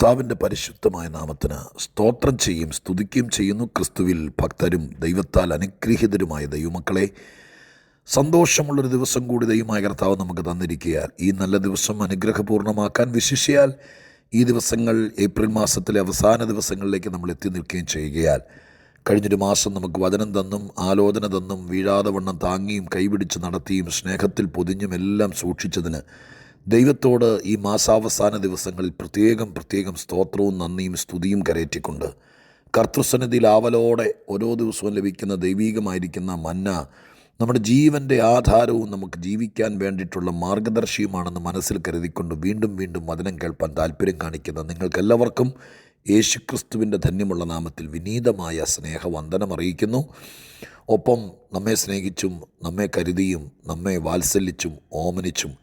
കർത്താവിന്റെ പരിശുദ്ധമായ നാമത്തിന് സ്തോത്രം ചെയ്യും സ്തുതിക്കുകയും ചെയ്യുന്നു. ക്രിസ്തുവിൽ ഭക്തരും ദൈവത്താൽ അനുഗ്രഹീതരുമായ ദൈവമക്കളെ സന്തോഷമുള്ളൊരു ദിവസം കൂടി ദൈവമായ കർത്താവ് നമുക്ക് തന്നിരിക്കുകയാൽ ഈ നല്ല ദിവസം അനുഗ്രഹപൂർണമാക്കാൻ വിശിഷിയാൽ ഈ ദിവസങ്ങൾ ഏപ്രിൽ മാസത്തിലെ അവസാന ദിവസങ്ങളിലേക്ക് നമ്മൾ എത്തി നിൽക്കുകയും ചെയ്യുകയാൽ കഴിഞ്ഞൊരു മാസം നമുക്ക് വചനം തന്നും ആലോചന തന്നും വീഴാതെ വണ്ണം താങ്ങിയും കൈപിടിച്ച് നടത്തിയും സ്നേഹത്തിൽ പൊതിഞ്ഞും എല്ലാം സൂക്ഷിച്ചതിന് ദൈവത്തോട് ഈ മാസാവസാന ദിവസങ്ങളിൽ പ്രത്യേകം പ്രത്യേകം സ്തോത്രവും നന്ദിയും സ്തുതിയും കരയറ്റിക്കൊണ്ട് കർത്തൃസന്നിധിയിൽ ആവലോടെ ഓരോ ദിവസവും ലഭിക്കുന്ന ദൈവീകമായിരിക്കുന്ന മന്ന നമ്മുടെ ജീവന്റെ ആധാരവും നമുക്ക് ജീവിക്കാൻ വേണ്ടിയിട്ടുള്ള മാർഗദർശിയുമാണെന്ന് മനസ്സിൽ കരുതിക്കൊണ്ട് വീണ്ടും വീണ്ടും വചനം കേൾപ്പാൻ താല്പര്യം കാണിക്കുന്ന നിങ്ങൾക്കെല്ലാവർക്കും യേശുക്രിസ്തുവിന്റെ ധന്യമുള്ള നാമത്തിൽ വിനീതമായ സ്നേഹവന്ദനം അറിയിക്കുന്നു. ഒപ്പം നമ്മെ സ്നേഹിച്ചും നമ്മെ കരുതിയും നമ്മെ വാത്സല്യച്ചും ഓമനിച്ചും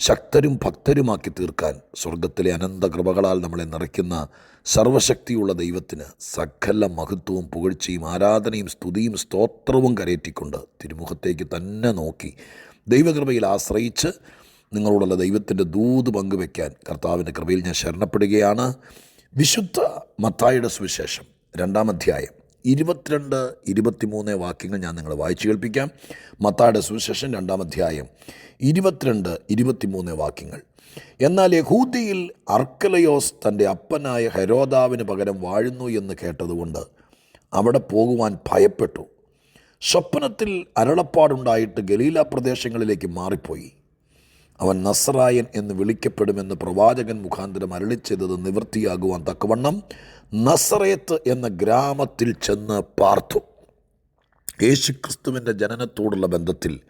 ശക്തരും ഭക്തരുമാക്കി തീർക്കാൻ സ്വർഗത്തിലെ അനന്ത കൃപകളാൽ നമ്മളെ നിറയ്ക്കുന്ന സർവശക്തിയുള്ള ദൈവത്തിന് സകല മഹത്വവും പുകഴ്ചയും ആരാധനയും സ്തുതിയും സ്തോത്രവും കരയറ്റിക്കൊണ്ട് തിരുമുഖത്തേക്ക് തന്നെ നോക്കി ദൈവകൃപയിൽ ആശ്രയിച്ച് നിങ്ങളോടുള്ള ദൈവത്തിന്റെ ദൂത് പങ്കുവെക്കാൻ കർത്താവിന്റെ കൃപയിൽ ഞാൻ ശരണപ്പെടുകയാണ്. വിശുദ്ധ മത്തായുടെ സുവിശേഷം രണ്ടാം അധ്യായം ഇരുപത്തിരണ്ട് ഇരുപത്തിമൂന്ന് വാക്യങ്ങൾ ഞാൻ നിങ്ങളെ വായിച്ചു കേൾപ്പിക്കാം. മത്താടെ സുവിശേഷം രണ്ടാം അധ്യായം ഇരുപത്തിരണ്ട് ഇരുപത്തിമൂന്ന് വാക്യങ്ങൾ. എന്നാൽ യഹൂദിയിൽ അർക്കലയോസ് തന്റെ അപ്പനായ ഹെരോദാവിന് പകരം വാഴുന്നു എന്ന് കേട്ടതുകൊണ്ട് അവിടെ പോകുവാൻ ഭയപ്പെട്ടു. സ്വപ്നത്തിൽ അരളപ്പാടുണ്ടായിട്ട് ഗലീല പ്രദേശങ്ങളിലേക്ക് മാറിപ്പോയി. അവൻ നസറായൻ എന്ന് വിളിക്കപ്പെടുമെന്ന് പ്രവാചകൻ മുഖാന്തരം അരളിച്ചത് നിവൃത്തിയാകുവാൻ തക്കവണ്ണം നസറേത്ത് എന്ന ഗ്രാമത്തിൽ ചെന്ന് പാർത്തു. യേശുക്രിസ്തുവിന്റെ ജനനത്തോടുള്ള ബന്ധത്തിൽ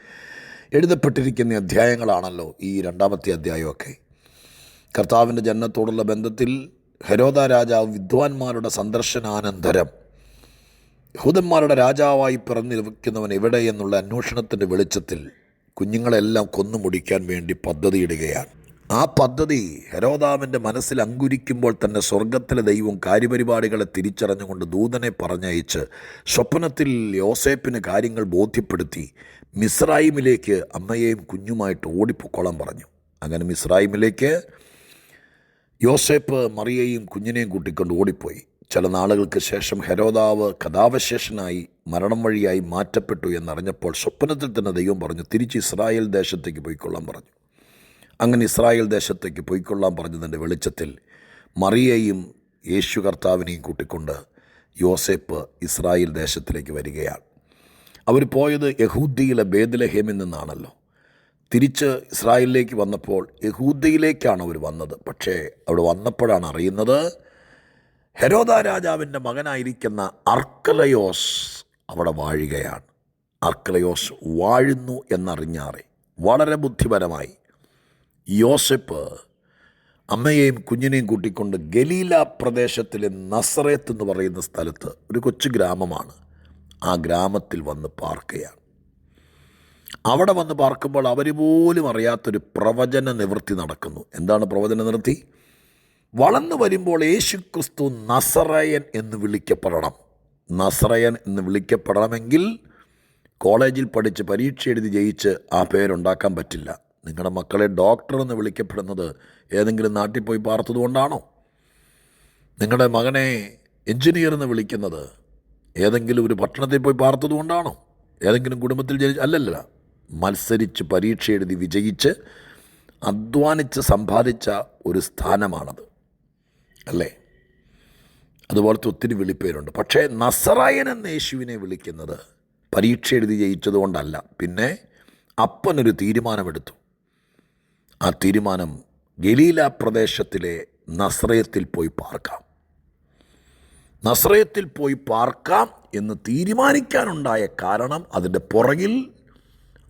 എഴുതപ്പെട്ടിരിക്കുന്ന അധ്യായങ്ങളാണല്ലോ ഈ രണ്ടാമത്തെ അധ്യായമൊക്കെ. കർത്താവിന്റെ ജനനത്തോടുള്ള ബന്ധത്തിൽ ഹരോദ രാജാവ് വിദ്വാൻമാരുടെ സന്ദർശനാനന്തരം യഹൂദന്മാരുടെ രാജാവായി പിറന്നിരിക്കുന്നവൻ എവിടെ എന്നുള്ള അന്വേഷണത്തിന്റെ വെളിച്ചത്തിൽ കുഞ്ഞുങ്ങളെല്ലാം കൊന്നുമുടിക്കാൻ വേണ്ടി പദ്ധതിയിടുകയാണ്. ആ പദ്ധതി ഹരോദാവിന്റെ മനസ്സിൽ അങ്കുരിക്കുമ്പോൾ തന്നെ സ്വർഗത്തിലെ ദൈവം കാര്യപരിപാടികളെ തിരിച്ചറിഞ്ഞുകൊണ്ട് ദൂതനെ പറഞ്ഞയച്ച് സ്വപ്നത്തിൽ യോസേപ്പിന് കാര്യങ്ങൾ ബോധ്യപ്പെടുത്തി മിസ്രൈമിലേക്ക് അമ്മയെയും കുഞ്ഞുമായിട്ട് ഓടിപ്പൊക്കോളാൻ പറഞ്ഞു. അങ്ങനെ മിസ്രൈമിലേക്ക് യോസേപ്പ് മറിയയും കുഞ്ഞിനെയും കൂട്ടിക്കൊണ്ട് ഓടിപ്പോയി. ചില നാളുകൾക്ക് ശേഷം ഹരോദാവ് കഥാവശേഷനായി മരണം വഴിയായി മാറ്റപ്പെട്ടു എന്നറിഞ്ഞപ്പോൾ സ്വപ്നത്തിൽ തന്നെ ദൈവം പറഞ്ഞു തിരിച്ച് ഇസ്രായേൽ ദേശത്തേക്ക് പോയിക്കൊള്ളാൻ പറഞ്ഞു. അങ്ങനെ ഇസ്രായേൽ ദേശത്തേക്ക് പോയിക്കൊള്ളാൻ പറഞ്ഞതിന്റെ വെളിച്ചത്തിൽ മറിയയും യേശു കർത്താവിനെയും കൂട്ടിക്കൊണ്ട് യോസേപ്പ് ഇസ്രായേൽ ദേശത്തിലേക്ക് വരികയാണ്. അവർ പോയത് യഹൂദിയിലെ ബേദലഹേമിൽ നിന്നാണല്ലോ. തിരിച്ച് ഇസ്രായേലിലേക്ക് വന്നപ്പോൾ യഹൂദിയിലേക്കാണ് അവർ വന്നത്. പക്ഷേ അവിടെ വന്നപ്പോഴാണ് അറിയുന്നത് ഹെരോദ രാജാവിന്റെ മകനായിരിക്കുന്ന അർക്കലയോസ് അവിടെ വാഴുകയാണ്. അർക്കലയോസ് വാഴുന്നു എന്നറിഞ്ഞാറെ. വളരെ ബുദ്ധിപരമായി യോസെപ്പ് അമ്മയെയും കുഞ്ഞിനെയും കൂട്ടിക്കൊണ്ട് ഗലീല പ്രദേശത്തിലെ നസറേത്ത് എന്ന് പറയുന്ന സ്ഥലത്ത് ഒരു കൊച്ചു ഗ്രാമമാണ്. ആ ഗ്രാമത്തിൽ വന്ന് പാർക്കുകയാണ് അവിടെ വന്ന് പാർക്കുമ്പോൾ അവർ പോലും അറിയാത്തൊരു പ്രവചന നിവൃത്തി നടക്കുന്നു. എന്താണ് പ്രവചന നിവൃത്തി? വളർന്നു വരുമ്പോൾ യേശു ക്രിസ്തു നസറയൻ എന്ന് വിളിക്കപ്പെടണം. നസറയൻ എന്ന് വിളിക്കപ്പെടണമെങ്കിൽ കോളേജിൽ പഠിച്ച് പരീക്ഷ എഴുതി ജയിച്ച് ആ പേരുണ്ടാക്കാൻ പറ്റില്ല. നിങ്ങളുടെ മക്കളെ ഡോക്ടർ എന്ന് വിളിക്കപ്പെടുന്നത് ഏതെങ്കിലും നാട്ടിൽ പോയി പാർത്തതുകൊണ്ടാണോ നിങ്ങളുടെ മകനെ എഞ്ചിനീയർ എന്ന് വിളിക്കുന്നത് ഏതെങ്കിലും ഒരു പട്ടണത്തിൽ പോയി പാർത്തതുകൊണ്ടാണോ ഏതെങ്കിലും കുടുംബത്തിൽ ജനിച്ച് അല്ലല്ല. മത്സരിച്ച് പരീക്ഷ എഴുതി വിജയിച്ച് അധ്വാനിച്ച് സമ്പാദിച്ച ഒരു സ്ഥാനമാണത്. അല്ലേ? അതുപോലത്തെ ഒത്തിരി വിളിപ്പേരുണ്ട്. പക്ഷേ നസറായൻ എന്ന യേശുവിനെ വിളിക്കുന്നത് പരീക്ഷ എഴുതി ജയിച്ചതുകൊണ്ടല്ല പിന്നെ അപ്പനൊരു തീരുമാനമെടുത്തു. ആ തീരുമാനം ഗലീല പ്രദേശത്തിലെ നസ്രയത്തിൽ പോയി പാർക്കാം. നസ്രയത്തിൽ പോയി പാർക്കാം എന്ന് തീരുമാനിക്കാനുണ്ടായ കാരണം അതിന്റെ പുറകിൽ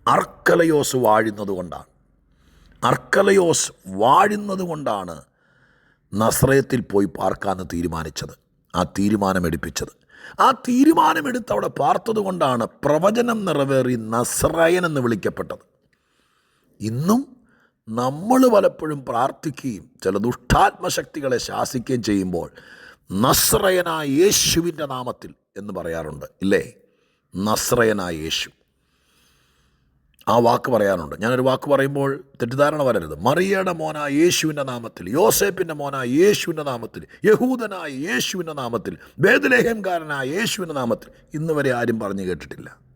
അർക്കലയോസ് വാഴുന്നത് കൊണ്ടാണ്. അർക്കലയോസ് വാഴുന്നത് കൊണ്ടാണ് നസ്രയത്തിൽ പോയി പാർക്കാമെന്ന് തീരുമാനിച്ചത്. ആ തീരുമാനമെടുപ്പിച്ചത് ആ തീരുമാനമെടുത്ത് അവിടെ പാർത്തതുകൊണ്ടാണ് പ്രവചനം നിറവേറി നസ്രയൻ എന്ന് വിളിക്കപ്പെട്ടത്. ഇന്നും നമ്മൾ പലപ്പോഴും പ്രാർത്ഥിക്കുകയും ചില ദുഷ്ടാത്മശക്തികളെ ശാസിക്കുകയും ചെയ്യുമ്പോൾ നസ്രയനായ യേശുവിന്റെ നാമത്തിൽ എന്ന് പറയാറുണ്ട്. ഇല്ലേ? നസ്രയനായ യേശു. ആ വാക്ക് പറയാനുണ്ട് ഞാനൊരു വാക്ക് പറയുമ്പോൾ തെറ്റിദ്ധാരണ വരരുത്. മറിയയുടെ മോനായ യേശുവിന്റെ നാമത്തിൽ യോസേപ്പിന്റെ മോനായ യേശുവിന്റെ നാമത്തിൽ യഹൂദനായ യേശുവിന്റെ നാമത്തിൽ വേദലേഹംകാരനായ യേശുവിന്റെ നാമത്തിൽ ഇന്ന് വരെ ആരും പറഞ്ഞു കേട്ടിട്ടില്ല.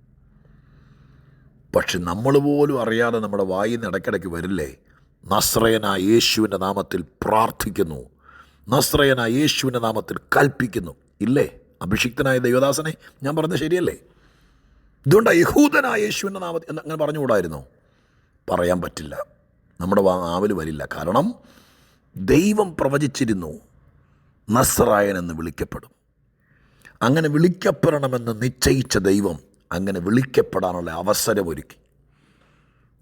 പക്ഷെ നമ്മൾ പോലും അറിയാതെ നമ്മുടെ വായിൽ നിന്ന് ഇടയ്ക്കിടയ്ക്ക് വരില്ലേ? നസ്രയനായ യേശുവിന്റെ നാമത്തിൽ പ്രാർത്ഥിക്കുന്നു. നസ്രയനായ യേശുവിന്റെ നാമത്തിൽ കൽപ്പിക്കുന്നു. ഇല്ലേ? അഭിഷിക്തനായ ദൈവദാസനെ ഞാൻ പറഞ്ഞത് ശരിയല്ലേ? ഇതുകൊണ്ടാണ് യഹൂദനായ യേശുവിന്റെ നാമത്തിൽ അങ്ങനെ പറഞ്ഞുകൂടായിരുന്നോ? പറയാൻ പറ്റില്ല. നമ്മുടെ വാ ആവൽ വരില്ല. കാരണം ദൈവം പ്രവചിച്ചിരുന്നു നസ്രായൻ എന്ന് വിളിക്കപ്പെടും. അങ്ങനെ വിളിക്കപ്പെടണമെന്ന് നിശ്ചയിച്ച ദൈവം അങ്ങനെ വിളിക്കപ്പെടാനുള്ള അവസരം ഒരുക്കി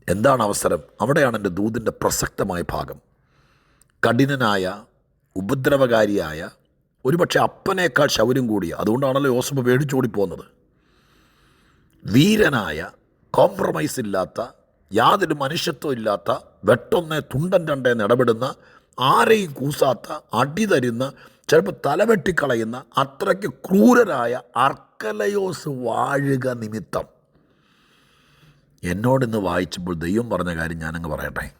എന്താണ് അവസരം? അവിടെയാണ് എന്റെ ദൂതിന്റെ പ്രസക്തമായ ഭാഗം. കഠിനനായ ഉപദ്രവകാരിയായ ഒരുപക്ഷെ അപ്പനേക്കാൾ ശൗര്യം കൂടിയ അതുകൊണ്ടാണല്ലോ യോസഫ് പേടിച്ചോടിപ്പോകുന്നത് വീരനായ കോംപ്രമൈസ് ഇല്ലാത്ത യാതൊരു മനുഷ്യത്വം ഇല്ലാത്ത വെട്ടൊന്നെ തുണ്ടൻ രണ്ടേ ഇടപെടുന്ന ആരെയും കൂസാത്ത അടി തരുന്ന ചിലപ്പോൾ തലവെട്ടിക്കളയുന്ന അത്രയ്ക്ക് ക്രൂരരായ അർക്കലയോസ് വാഴുക നിമിത്തം. എന്നോടിന്ന് വായിച്ചപ്പോൾ ദൈവം പറഞ്ഞ കാര്യം ഞാനങ്ങ് പറയട്ടെ.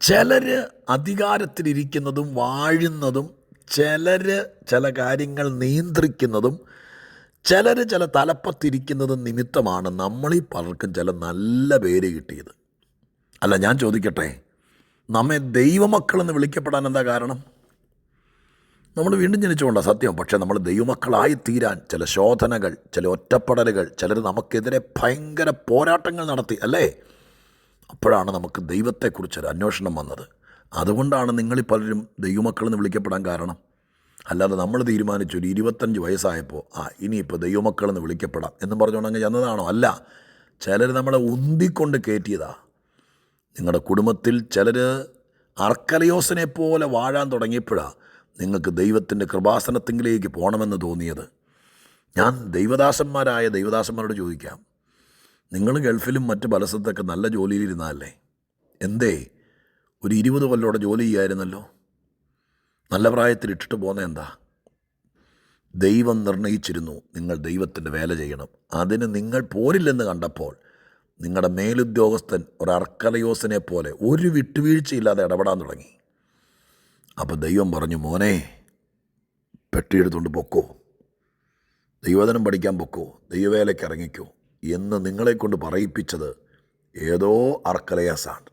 ചിലർ അധികാരത്തിലിരിക്കുന്നതും വാഴുന്നതും ചിലർ ചില കാര്യങ്ങൾ നിയന്ത്രിക്കുന്നതും ചിലർ ചില തലപ്പത്തിരിക്കുന്നതും നിമിത്തമാണ് നമ്മളീ പലർക്കും ചില നല്ല പേര് കിട്ടിയത്. അല്ല ഞാൻ ചോദിക്കട്ടെ നമ്മെ ദൈവമക്കളെന്ന് വിളിക്കപ്പെടാൻ എന്താ കാരണം? നമ്മൾ വീണ്ടും ജനിച്ചുകൊണ്ടാണ് സത്യം. പക്ഷേ നമ്മൾ ദൈവമക്കളായി തീരാൻ ചില ശോധനകൾ ചില ഒറ്റപ്പെടലുകൾ ചിലർ നമുക്കെതിരെ ഭയങ്കര പോരാട്ടങ്ങൾ നടത്തി അല്ലേ? അപ്പോഴാണ് നമുക്ക് ദൈവത്തെക്കുറിച്ചൊരു അന്വേഷണം വന്നത്. അതുകൊണ്ടാണ് നിങ്ങളിൽ പലരും ദൈവമക്കളെന്ന് വിളിക്കപ്പെടാൻ കാരണം. അല്ലാതെ നമ്മൾ തീരുമാനിച്ചു ഒരു ഇരുപത്തഞ്ച് വയസ്സായപ്പോൾ ആ ഇനിയിപ്പോൾ ദൈവമക്കളെന്ന് വിളിക്കപ്പെടാം എന്ന് പറഞ്ഞുകൊണ്ടങ്ങ് ചെന്നതാണോ? അല്ല. ചിലർ നമ്മളെ ഉന്തിക്കൊണ്ട് കയറ്റിയതാ. നിങ്ങളുടെ കുടുംബത്തിൽ ചിലർ അർക്കലയോസിനെ പോലെ വാഴാൻ തുടങ്ങിയപ്പോഴാണ് നിങ്ങൾക്ക് ദൈവത്തിന്റെ കൃപാസനത്തിങ്കിലേക്ക് പോകണമെന്ന് തോന്നിയത്. ഞാൻ ദൈവദാസന്മാരായ ദൈവദാസന്മാരോട് ചോദിക്കാം നിങ്ങൾ ഗൾഫിലും മറ്റ് പല സ്ഥലത്തൊക്കെ നല്ല ജോലിയിലിരുന്നതല്ലേ എന്തേ ഒരു ഇരുപത് കൊല്ലോടെ ജോലി ചെയ്യായിരുന്നല്ലോ? നല്ല പ്രായത്തിൽ ഇട്ടിട്ട് പോകുന്ന എന്താ? ദൈവം നിർണയിച്ചിരുന്നു നിങ്ങൾ ദൈവത്തിന്റെ വേല ചെയ്യണം. അതിന് നിങ്ങൾ പോരില്ലെന്ന് കണ്ടപ്പോൾ നിങ്ങളുടെ മേലുദ്യോഗസ്ഥൻ ഒരു പോലെ ഒരു വിട്ടുവീഴ്ചയില്ലാതെ ഇടപെടാൻ തുടങ്ങി. അപ്പോൾ ദൈവം പറഞ്ഞു മോനെ പെട്ടിയെടുത്തുകൊണ്ട് പൊക്കോ. ദൈവദനം പഠിക്കാൻ പൊക്കോ. ദൈവവേലയ്ക്ക് ഇറങ്ങിക്കോ. എന്ന് നിങ്ങളെക്കൊണ്ട് പറയിപ്പിച്ചത് ഏതോ അർക്കലയാസാണ്.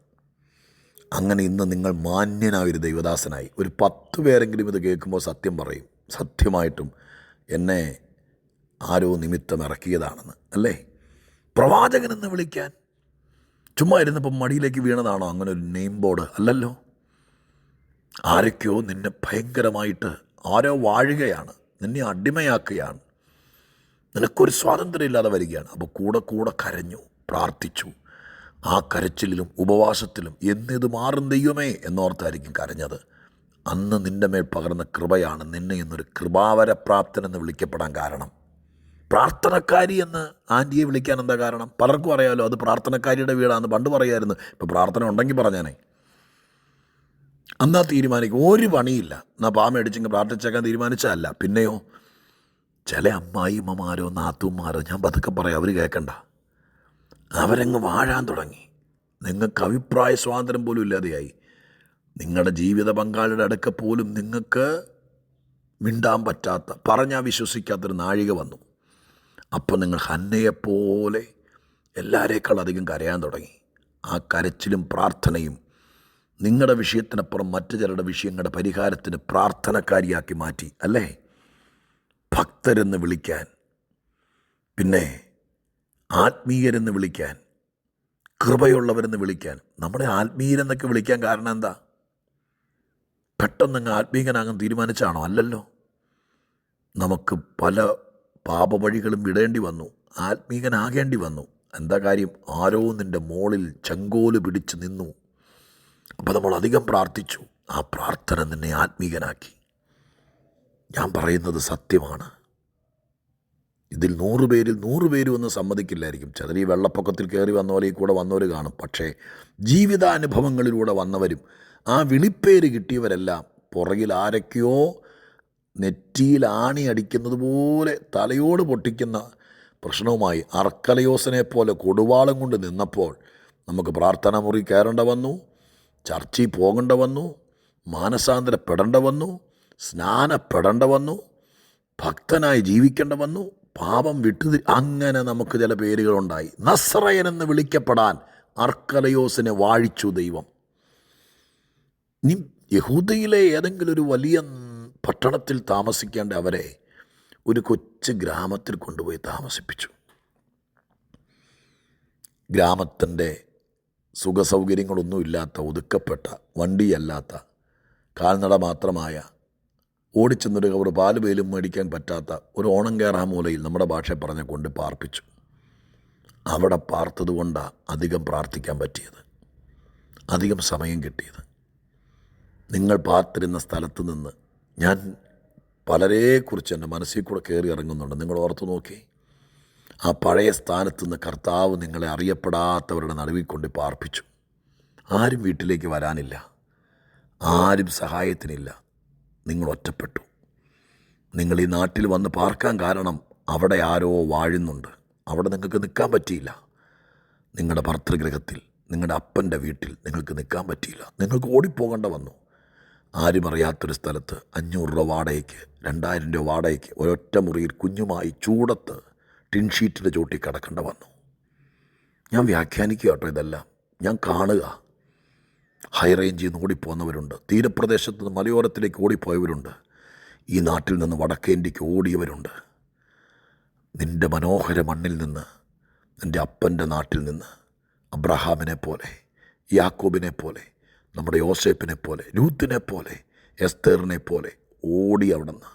അങ്ങനെ ഇന്ന് നിങ്ങൾ മാന്യനായ ഒരു ദൈവദാസനായി. ഒരു പത്ത് പേരെങ്കിലും ഇത് കേൾക്കുമ്പോൾ സത്യം പറയും. സത്യമായിട്ടും എന്നെ ആരോ നിമിത്തം ഇറക്കിയതാണെന്ന് അല്ലേ? പ്രവാചകനെന്ന് വിളിക്കാൻ ചുമ്മാ ഇരുന്നപ്പം മടിയിലേക്ക് വീണതാണോ? അങ്ങനെ ഒരു നെയിം ബോർഡ് അല്ലല്ലോ? ആരൊക്കെയോ നിന്നെ ഭയങ്കരമായിട്ട് ആരോ വാഴുകയാണ് നിന്നെ അടിമയാക്കുകയാണ്. നിനക്കൊരു സ്വാതന്ത്ര്യമില്ലാതെ വരികയാണ്. അപ്പോൾ കൂടെ കൂടെ കരഞ്ഞു പ്രാർത്ഥിച്ചു. ആ കരച്ചിലും ഉപവാസത്തിലും എന്നിത് മാറും ദൈവമേ എന്നോർത്തായിരിക്കും കരഞ്ഞത്. അന്ന് നിന്റെ മേൽ പകർന്ന കൃപയാണ് നിന്നെ എന്നൊരു കൃപാവരപ്രാപ്തൻ എന്ന് വിളിക്കപ്പെടാൻ കാരണം. പ്രാർത്ഥനക്കാരി എന്ന് ആന്റിയെ വിളിക്കാൻ എന്താ കാരണം? പലർക്കും അറിയാമല്ലോ അത് പ്രാർത്ഥനക്കാരിയുടെ വീടാണെന്ന് പണ്ട് പറയായിരുന്നു. ഇപ്പോൾ പ്രാർത്ഥന ഉണ്ടെങ്കിൽ പറഞ്ഞാനേ. അന്നാ തീരുമാനിക്കും. ഒരു പണിയില്ല. എന്നാൽ പാ മേടിച്ചെങ്കിൽ പ്രാർത്ഥിച്ചേക്കാൻ തീരുമാനിച്ചതല്ല പിന്നെയോ ചില അമ്മായിമ്മമാരോ നാത്തുമാരോ ഞാൻ പതുക്കെ പറയാം അവർ കേൾക്കണ്ട അവരങ്ങ് വാഴാൻ തുടങ്ങി. നിങ്ങൾക്ക് അഭിപ്രായ സ്വാതന്ത്ര്യം പോലും ഇല്ലാതെയായി. നിങ്ങളുടെ ജീവിത പങ്കാളിയുടെ അടുക്ക പോലും നിങ്ങൾക്ക് മിണ്ടാൻ പറ്റാത്ത പറഞ്ഞാൽ വിശ്വസിക്കാത്തൊരു നാഴിക വന്നു. അപ്പോൾ നിങ്ങൾ ഹന്നയെപ്പോലെ എല്ലാവരേക്കാൾ അധികം കരയാൻ തുടങ്ങി. ആ കരച്ചിലും പ്രാർത്ഥനയും നിങ്ങളുടെ വിഷയത്തിനപ്പുറം മറ്റു ചിലരുടെ വിഷയങ്ങളുടെ പരിഹാരത്തിന് പ്രാർത്ഥനക്കാരിയാക്കി മാറ്റി അല്ലേ? ഭക്തരെന്ന് വിളിക്കാൻ പിന്നെ ആത്മീയരെന്ന് വിളിക്കാൻ കൃപയുള്ളവരെന്ന് വിളിക്കാൻ. നമ്മുടെ ആത്മീയരെന്നൊക്കെ വിളിക്കാൻ കാരണം എന്താ? പെട്ടെന്നങ്ങ് ആത്മീയനാകാൻ തീരുമാനിച്ചാണോ? അല്ലല്ലോ. നമുക്ക് പല പാപവഴികളും വിടേണ്ടി വന്നു. ആത്മീയനാകേണ്ടി വന്നു. എന്താ കാര്യം? ആരോ നിന്റെ മോളിൽ ചങ്കോൽ പിടിച്ച് നിന്നു. അപ്പോൾ നമ്മൾ അധികം പ്രാർത്ഥിച്ചു. ആ പ്രാർത്ഥന നിന്നെ ആത്മീകനാക്കി. ഞാൻ പറയുന്നത് സത്യമാണ്. ഇതിൽ നൂറ് പേരിൽ നൂറ് പേരും ഒന്നും സമ്മതിക്കില്ലായിരിക്കും. ചിലർ ഈ വെള്ളപ്പൊക്കത്തിൽ കയറി വന്നവരെ കൂടെ വന്നവർ കാണും. പക്ഷേ ജീവിതാനുഭവങ്ങളിലൂടെ വന്നവരും ആ വിളിപ്പേര് കിട്ടിയവരെല്ലാം പുറകിൽ ആരൊക്കെയോ നെറ്റിയിൽ ആണി അടിക്കുന്നത് പോലെ തലയോട് പൊട്ടിക്കുന്ന പ്രശ്നവുമായി അർക്കലയോസനെ പോലെ കൊടുവാളം കൊണ്ട് നിന്നപ്പോൾ നമുക്ക് പ്രാർത്ഥന മുറി കയറേണ്ട വന്നു. ചർച്ചയിൽ പോകേണ്ട വന്നു മാനസാന്തരപ്പെടേണ്ട വന്നു സ്നാനപ്പെടേണ്ട വന്നു ഭക്തനായി ജീവിക്കേണ്ട വന്നു പാപം വിട്ടു അങ്ങനെ നമുക്ക് ചില പേരുകളുണ്ടായി. നസ്രയൻ എന്ന് വിളിക്കപ്പെടാൻ അർക്കലയോസിനെ വാഴിച്ചു ദൈവം. നി യഹൂദയിലെ ഏതെങ്കിലും ഒരു വലിയ പട്ടണത്തിൽ താമസിക്കേണ്ട അവരെ ഒരു കൊച്ചു ഗ്രാമത്തിൽ കൊണ്ടുപോയി താമസിപ്പിച്ചു. ഗ്രാമത്തിന്റെ സുഖസൗകര്യങ്ങളൊന്നുമില്ലാത്ത ഒതുക്കപ്പെട്ട വണ്ടിയല്ലാത്ത കാൽനട മാത്രമായ ഓടിച്ചെന്നൊരു കവർ പാൽ പേലും മേടിക്കാൻ പറ്റാത്ത ഒരു ഓണം കയറാ മൂലയിൽ നമ്മുടെ ഭാഷ പറഞ്ഞ കൊണ്ട് പാർപ്പിച്ചു. അവിടെ പാർത്തതുകൊണ്ടാണ് അധികം പ്രാർത്ഥിക്കാൻ പറ്റിയത്. അധികം സമയം കിട്ടിയത്. നിങ്ങൾ പാർത്തിരുന്ന സ്ഥലത്ത് നിന്ന് ഞാൻ പലരെക്കുറിച്ച് എന്റെ മനസ്സിൽ കൂടെ കയറി ഇറങ്ങുന്നുണ്ട്. നിങ്ങൾ ഓർത്തു നോക്കി. ആ പഴയ സ്ഥാനത്ത് നിന്ന് കർത്താവ് നിങ്ങളെ അറിയപ്പെടാത്തവരുടെ നടുവിൽ കൊണ്ട് പാർപ്പിച്ചു. ആരും വീട്ടിലേക്ക് വരാനില്ല. ആരും സഹായത്തിനില്ല. നിങ്ങൾ ഒറ്റപ്പെട്ടു. നിങ്ങൾ ഈ നാട്ടിൽ വന്ന് പാർക്കാൻ കാരണം അവിടെ ആരോ വാഴുന്നുണ്ട്. അവിടെ നിങ്ങൾക്ക് നിൽക്കാൻ പറ്റിയില്ല. നിങ്ങളുടെ ഭർത്തൃഗ്രഹത്തിൽ നിങ്ങളുടെ അപ്പന്റെ വീട്ടിൽ നിങ്ങൾക്ക് നിൽക്കാൻ പറ്റിയില്ല. നിങ്ങൾക്ക് ഓടിപ്പോകേണ്ട വന്നു. ആരും അറിയാത്തൊരു സ്ഥലത്ത് അഞ്ഞൂറ് രൂപ വാടകയ്ക്ക് രണ്ടായിരം രൂപ വാടകയ്ക്ക് ഒരൊറ്റ മുറിയിൽ കുഞ്ഞുമായി ചൂടത്ത് ടിൻ ഷീറ്റിന്റെ ചോട്ടിൽ കിടക്കേണ്ട വന്നു. ഞാൻ വ്യാഖ്യാനിക്കുക കേട്ടോ ഇതെല്ലാം. ഞാൻ കാണുക. ഹൈ റേഞ്ചിൽ നിന്ന് ഓടിപ്പോന്നവരുണ്ട് തീരപ്രദേശത്ത് നിന്ന് മലയോരത്തിലേക്ക് ഓടിപ്പോയവരുണ്ട്. ഈ നാട്ടിൽ നിന്ന് വടക്കേ ഇന്ത്യയ്ക്ക് ഓടിയവരുണ്ട്. നിന്റെ മനോഹര മണ്ണിൽ നിന്ന് നിന്റെ അപ്പന്റെ നാട്ടിൽ നിന്ന് അബ്രഹാമിനെ പോലെ യാക്കോബിനെ പോലെ നമ്മുടെ യോസേപ്പിനെ പോലെ രൂത്തിനെ പോലെ എസ്തേറിനെ പോലെ ഓടി അവിടെ നിന്ന്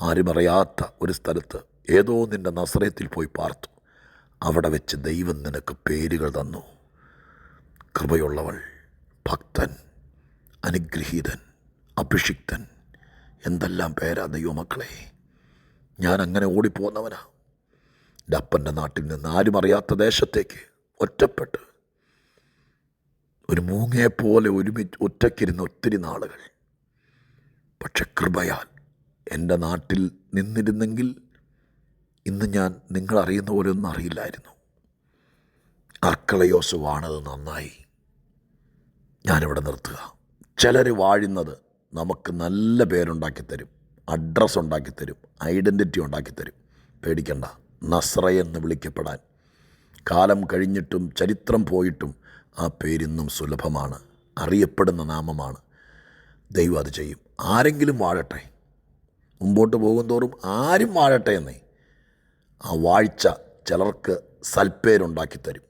ആരുമറിയാത്ത ഒരു സ്ഥലത്ത് ഏതോ നിന്റെ നസ്രയത്തിൽ പോയി പാർത്തു. അവിടെ വെച്ച് ദൈവം നിനക്ക് പേരുകൾ തന്നു. കൃപയുള്ളവൾ ഭക്തൻ അനുഗ്രഹീതൻ അഭിഷിക്തൻ എന്തെല്ലാം പേരാ ദൈവമക്കളെ. ഞാൻ അങ്ങനെ ഓടിപ്പോന്നവനാ. എന്റെ അപ്പന്റെ നാട്ടിൽ നിന്ന് ആരും അറിയാത്ത ദേശത്തേക്ക് ഒറ്റപ്പെട്ട്. ഒരു മൂങ്ങയെപ്പോലെ ഒരുമിച്ച് ഒറ്റയ്ക്കിരുന്ന ഒത്തിരി നാളുകൾ. പക്ഷെ കൃപയാൽ എന്റെ നാട്ടിൽ നിന്നിരുന്നെങ്കിൽ ഇന്ന് ഞാൻ നിങ്ങൾ അറിയുന്ന പോലെ ഒന്നും അറിയില്ലായിരുന്നു. അർക്കളയോസുവാണത് നന്നായി. ഞാനിവിടെ നിർത്തുക. ചിലർ വാഴുന്നത് നമുക്ക് നല്ല പേരുണ്ടാക്കി തരും അഡ്രസ്സ് ഉണ്ടാക്കി തരും ഐഡന്റിറ്റി ഉണ്ടാക്കി തരും പേടിക്കണ്ട. നസ്ര എന്ന് വിളിക്കപ്പെടാൻ. കാലം കഴിഞ്ഞിട്ടും ചരിത്രം പോയിട്ടും ആ പേരിന്നും സുലഭമാണ്. അറിയപ്പെടുന്ന നാമമാണ്. ദൈവം അത് ചെയ്യും. ആരെങ്കിലും വാഴട്ടെ. മുമ്പോട്ട് പോകുന്തോറും ആരും വാഴട്ടെ എന്നേ. ആ വാഴ്ച ചിലർക്ക് സൽപ്പേരുണ്ടാക്കി തരും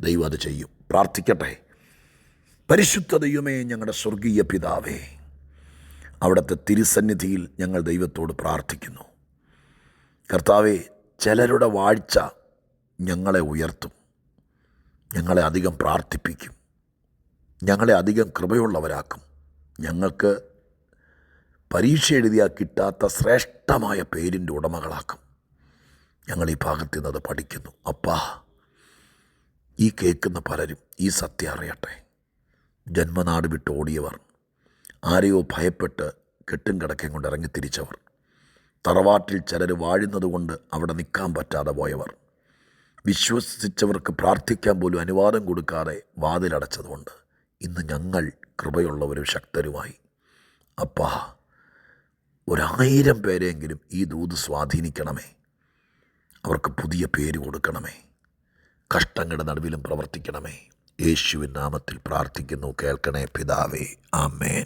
ദൈവം അത് ചെയ്യും. പ്രാർത്ഥിക്കട്ടെ. പരിശുദ്ധ ദൈവമേ ഞങ്ങളുടെ സ്വർഗീയ പിതാവേ അവിടുത്തെ തിരുസന്നിധിയിൽ ഞങ്ങൾ ദൈവത്തോട് പ്രാർത്ഥിക്കുന്നു. കർത്താവെ ചിലരുടെ വാഴ്ച ഞങ്ങളെ ഉയർത്തും. ഞങ്ങളെ അധികം പ്രാർത്ഥിപ്പിക്കും. ഞങ്ങളെ അധികം കൃപയുള്ളവരാക്കും. ഞങ്ങൾക്ക് പരീക്ഷ എഴുതിയാൽ കിട്ടാത്ത ശ്രേഷ്ഠമായ പേരിന്റെ ഉടമകളാക്കും. ഞങ്ങൾ ഈ ഭാഗത്ത് നിന്നത് പഠിക്കുന്നു. അപ്പാ ഈ കേൾക്കുന്ന പലരും ഈ സത്യം അറിയട്ടെ. ജന്മനാട് വിട്ട് ഓടിയവർ ആരെയോ ഭയപ്പെട്ട് കെട്ടും കിടക്കയും കൊണ്ട് ഇറങ്ങി തിരിച്ചവർ തറവാട്ടിൽ ചിലർ വാഴുന്നതുകൊണ്ട് അവിടെ നിൽക്കാൻ പറ്റാതെ പോയവർ വിശ്വസിച്ചവർക്ക് പ്രാർത്ഥിക്കാൻ പോലും അനുവാദം കൊടുക്കാതെ വാതിലടച്ചതുകൊണ്ട് ഇന്ന് ഞങ്ങൾ കൃപയുള്ളവരും ശക്തരുമായി. അപ്പാ ഒരായിരം പേരെങ്കിലും ഈ ദൂത് സ്വാധീനിക്കണമേ. അവർക്ക് പുതിയ പേര് കൊടുക്കണമേ. കഷ്ടങ്ങളുടെ നടുവിലും പ്രവർത്തിക്കണമേ. യേശുവിൻ നാമത്തിൽ പ്രാർത്ഥിക്കുന്നു. കേൾക്കണേ പിതാവേ. ആമേൻ.